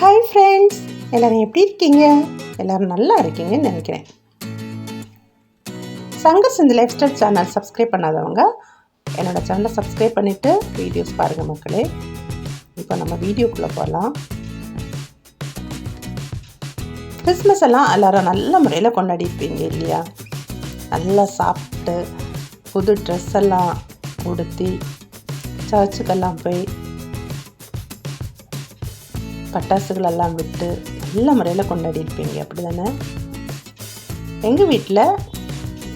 Hi friends எல்லோரும் எப்படி இருக்கீங்க? எல்லோரும் நல்லா இருக்கீங்கன்னு நினைக்கிறேன். Shankar Sindhu life style channel subscribe பண்ணாதவங்க என்னோடய சேனலை சப்ஸ்கிரைப் பண்ணிவிட்டு வீடியோஸ் பாருங்கள் மக்களே. இப்போ நம்ம வீடியோக்குள்ளே போகலாம் கிறிஸ்மஸ் எல்லாம் எல்லோரும் நல்ல முறையில் கொண்டாடிருப்பீங்க இல்லையா? நல்லா சாப்பிட்டு புது ட்ரெஸ் எல்லாம் உடுத்தி சர்ச்சுக்கெல்லாம் போய் பட்டாசுகள் எல்லாம் விட்டு நல்ல முறையில் கொண்டாடி இருப்பீங்க அப்படி தானே எங்கள் வீட்டில்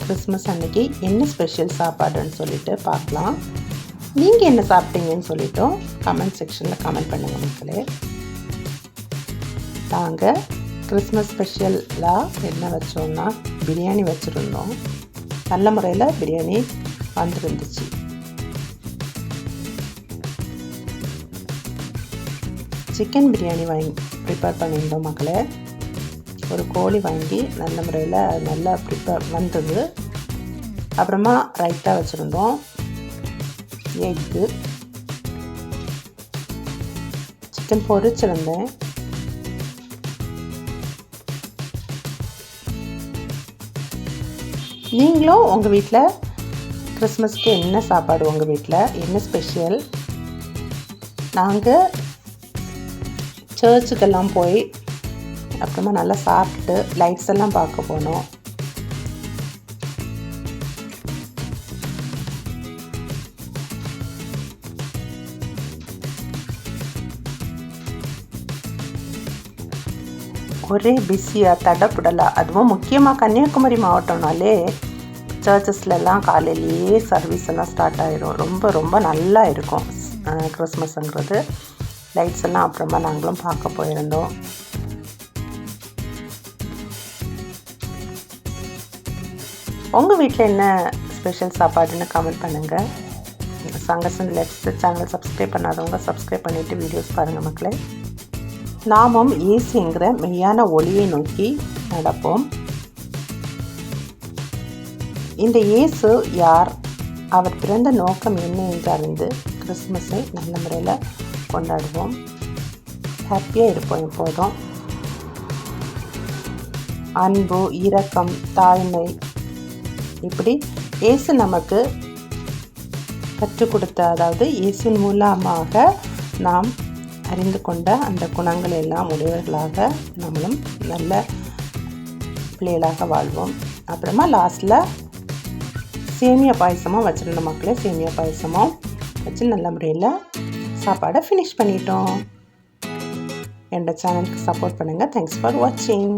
கிறிஸ்மஸ் அன்னைக்கு என்ன ஸ்பெஷல் சாப்பாடுன்னு சொல்லிட்டு பார்க்கலாம். நீங்கள் என்ன சாப்பிட்டீங்கன்னு சொல்லிட்டோம் கமெண்ட் செக்ஷனில் கமெண்ட் பண்ணுங்கள் மக்களே. நாங்கள் கிறிஸ்மஸ் ஸ்பெஷலாக என்ன வச்சோம்னா பிரியாணி வச்சுருந்தோம். நல்ல முறையில் பிரியாணி வந்துருந்துச்சு. சிக்கன் பிரியாணி வாங்கி ப்ரிப்பேர் பண்ணியிருந்தோம் மக்களே ஒரு கோழி வாங்கி நல்ல முறையில் நல்லா ப்ரிப்பேர் வந்தது. அப்புறமா ரைட்டாக வச்சுருந்தோம். எக்கு. சிக்கன் பொரிச்சிருந்தேன். நீங்களும் உங்கள் வீட்டில் கிறிஸ்மஸ்க்கு என்ன சாப்பாடு உங்கள் வீட்டில் என்ன ஸ்பெஷல் நாங்கள் சர்ச்சுக்கெல்லாம் போய் அப்புறமா நல்லா சாப்பிட்டு லைட்ஸ் எல்லாம் பார்க்க போனோம். ஒரே பிஸியாக தடப்புடலாக அதுவும் முக்கியமாக கன்னியாகுமரி மாவட்டம்னாலே சர்ச்சஸ்லலாம் காலையிலேயே சர்வீஸ் எல்லாம் ஸ்டார்ட் ஆகிடும் ரொம்ப ரொம்ப நல்லா இருக்கும் கிறிஸ்மஸ்ங்கிறது லைட்ஸ் எல்லாம் அப்புறமா நாங்களும் பார்க்க போயிருந்தோம். உங்கள் வீட்டில் என்ன ஸ்பெஷல் சாப்பாடுன்னு கமெண்ட் பண்ணுங்கள் சங்கசன் லெஃப்ட் சேனல் சப்ஸ்கிரைப் பண்ணாதவங்க சப்ஸ்கிரைப் பண்ணிவிட்டு வீடியோஸ் பாருங்கள் மக்களே. நாமும் ஈஸிங்கிற மெய்யான ஒளியை நோக்கி நடப்போம். இந்த இயேசு யார்? அவர் பிறந்த நோக்கம் என்ன என்று அறிந்து கிறிஸ்மஸை நல்ல முறையில் கொண்டாடுவோம். ஹாப்பியாக இருப்போம் எப்போதும். அன்பு இரக்கம் தாழ்மை இப்படி இயேசு நமக்கு கற்றுக் கொடுத்த அதாவது இயேசின் மூலமாக நாம் அறிந்து கொண்ட அந்த குணங்கள் எல்லாம் உடையவர்களாக நம்மளும் நல்ல பிள்ளைகளாக வாழ்வோம். அப்புறமா லாஸ்ட்டில் சேமியா பாயசமாக வச்சுருந்த மக்களே சேமியா பாயசமும் வச்சு நல்ல முறையில் சாப்பாடை ஃபினிஷ் பண்ணிட்டோம். என்னோட சேனலுக்கு சப்போர்ட் பண்ணுங்கள் தேங்க்ஸ் ஃபார் வாட்சிங்